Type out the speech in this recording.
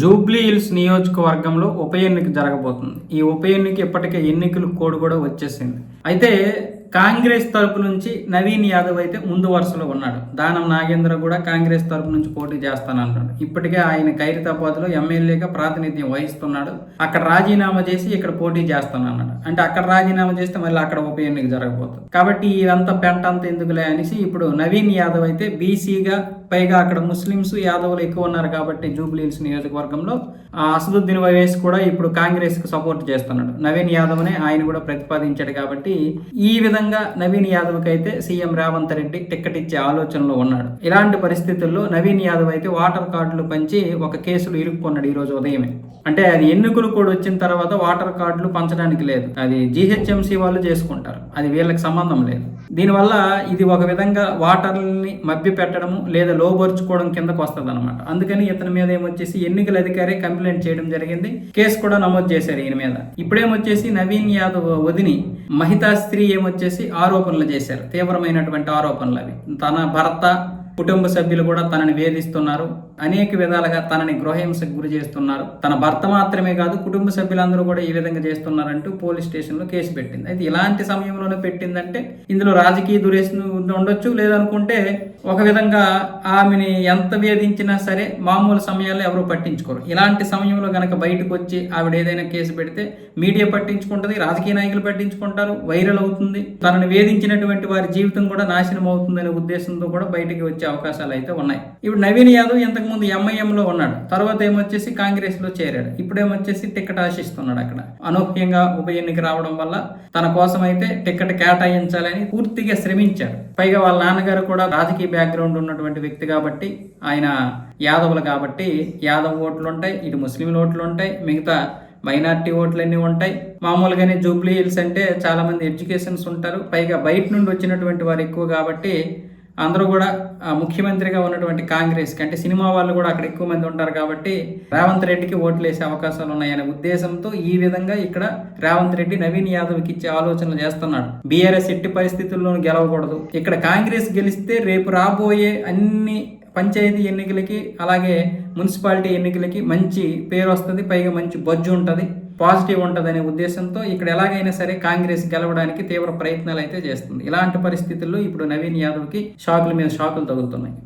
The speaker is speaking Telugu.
జూబ్లీ హిల్స్ నియోజకవర్గంలో ఉప ఎన్నిక జరగబోతుంది. ఈ ఉప ఎన్నిక ఇప్పటికే ఎన్నికలు కోడ్ కూడా వచ్చేసింది. అయితే కాంగ్రెస్ తరపు నుంచి నవీన్ యాదవ్ అయితే ముందు వరుసలో ఉన్నాడు. దానం నాగేంద్ర కూడా కాంగ్రెస్ తరపు నుంచి పోటీ చేస్తానంటున్నాడు. ఇప్పటికే ఆయన ఖైరతాబాద్లో ఎమ్మెల్యేగా ప్రాతినిధ్యం వహిస్తున్నాడు. అక్కడ రాజీనామా చేసి ఇక్కడ పోటీ చేస్తానన్నాడు. అంటే అక్కడ రాజీనామా చేస్తే మళ్ళీ అక్కడ ఉప ఎన్నిక జరగబోతుంది. కాబట్టి ఇదంతా పెంట అంత ఎందుకులే అనేసి ఇప్పుడు నవీన్ యాదవ్ అయితే బీసీగా పైగా అక్కడ ముస్లిమ్స్ యాదవులు ఎక్కువ ఉన్నారు కాబట్టి జూబ్లీహిల్స్ నియోజకవర్గంలో ఆ అసదుద్దీన్ వైవేస్ కూడా ఇప్పుడు కాంగ్రెస్కి సపోర్ట్ చేస్తున్నాడు. నవీన్ యాదవ్నే ఆయన కూడా ప్రతిపాదించాడు కాబట్టి ఈ విధంగా నవీన్ యాదవ్కి అయితే సీఎం రేవంత్ రెడ్డి టిక్కెట్ ఇచ్చే ఆలోచనలో ఉన్నాడు. ఇలాంటి పరిస్థితుల్లో నవీన్ యాదవ్ అయితే వాటర్ కార్డులు పంచి ఒక కేసులు ఇరుక్కున్నాడు ఈ రోజు ఉదయమే. అంటే అది ఎన్నికలు కూడా వచ్చిన తర్వాత వాటర్ కార్డులు పంచడానికి లేదు. అది జీహెచ్ఎంసీ వాళ్ళు చేసుకుంటారు. అది వీళ్ళకి సంబంధం లేదు. దీనివల్ల ఇది ఒక విధంగా వాటర్ని మభ్య పెట్టడము లేదా లోబరుచుకోవడం కిందకు వస్తుంది అనమాట అందుకని ఇతని మీద ఏమొచ్చేసి ఎన్నికల అధికారి కంప్లైంట్ చేయడం జరిగింది. కేసు కూడా నమోదు చేశారు ఈయన మీద. ఇప్పుడేమొచ్చేసి నవీన్ యాదవ్ వదిని మహితా స్త్రీ ఏమొచ్చేసి ఆరోపణలు చేశారు. తీవ్రమైనటువంటి ఆరోపణలు అవి. తన భర్త కుటుంబ సభ్యులు కూడా తనని వేధిస్తున్నారు. అనేక విధాలుగా తనని గృహహింసకు గురి చేస్తున్నారు. తన భర్త మాత్రమే కాదు కుటుంబ సభ్యులందరూ కూడా ఈ విధంగా చేస్తున్నారంటూ పోలీస్ స్టేషన్లో కేసు పెట్టింది. అయితే ఇలాంటి సమయంలోనే పెట్టిందంటే ఇందులో రాజకీయ దురేషన్ ఉండొచ్చు లేదనుకుంటే ఒక విధంగా ఆమెని ఎంత వేధించినా సరే మామూలు సమయాల్లో ఎవరు పట్టించుకోరు. ఇలాంటి సమయంలో గనక బయటకు వచ్చి ఆవిడ ఏదైనా కేసు పెడితే మీడియా పట్టించుకుంటుంది రాజకీయ నాయకులు పట్టించుకుంటారు వైరల్ అవుతుంది. తనని వేధించినటువంటి వారి జీవితం కూడా నాశనం అవుతుందనే ఉద్దేశంతో కూడా బయటికి వచ్చి అవకాశాలు అయితే ఉన్నాయి. ఇప్పుడు నవీన్ యాదవ్ ఇంతకుముందు ఎంఐఎంలో ఉన్నాడు. తర్వాత ఏమొచ్చేసి కాంగ్రెస్లో చేరాడు. ఇప్పుడేమొచ్చేసి టికెట్ ఆశిస్తున్నాడు అక్కడ. అనూహ్యంగా ఉప ఎన్నిక రావడం వల్ల తన కోసం అయితే టికెట్ కేటాయించాలని పూర్తిగా శ్రమించాడు. పైగా వాళ్ళ నాన్నగారు కూడా రాజకీయ బ్యాక్గ్రౌండ్ ఉన్నటువంటి వ్యక్తి కాబట్టి ఆయన యాదవులు కాబట్టి యాదవ్ ఓట్లు ఉంటాయి ఇటు ముస్లింల ఓట్లు ఉంటాయి మిగతా మైనార్టీ ఓట్లు అన్నీ ఉంటాయి. మామూలుగానే జూబ్లీ హిల్స్ అంటే చాలామంది ఎడ్యుకేషన్స్ ఉంటారు. పైగా బయట నుండి వచ్చినటువంటి వారు ఎక్కువ కాబట్టి అందరూ కూడా ముఖ్యమంత్రిగా ఉన్నటువంటి కాంగ్రెస్ అంటే సినిమా వాళ్ళు కూడా అక్కడ ఎక్కువ మంది ఉంటారు కాబట్టి రేవంత్ రెడ్డికి ఓట్లు వేసే అవకాశాలు ఉన్నాయనే ఉద్దేశంతో ఈ విధంగా ఇక్కడ రేవంత్ రెడ్డి నవీన్ యాదవ్కి ఇచ్చే ఆలోచనలు చేస్తున్నాడు. బీఆర్ఎస్ ఎట్టి పరిస్థితుల్లోనూ గెలవకూడదు. ఇక్కడ కాంగ్రెస్ గెలిస్తే రేపు రాబోయే అన్ని పంచాయతీ ఎన్నికలకి అలాగే మున్సిపాలిటీ ఎన్నికలకి మంచి పేరు వస్తుంది పైగా మంచి బొజ్జు ఉంటుంది. పాజిటివ్ ఉంటుందనే ఉద్దేశంతో ఇక్కడ ఎలాగైనా సరే కాంగ్రెస్ గెలవడానికి తీవ్ర ప్రయత్నాలు అయితే చేస్తుంది. ఇలాంటి పరిస్థితుల్లో ఇప్పుడు నవీన్ యాదవ్కి షాకుల మీద షాకులు తగులుతున్నాయి.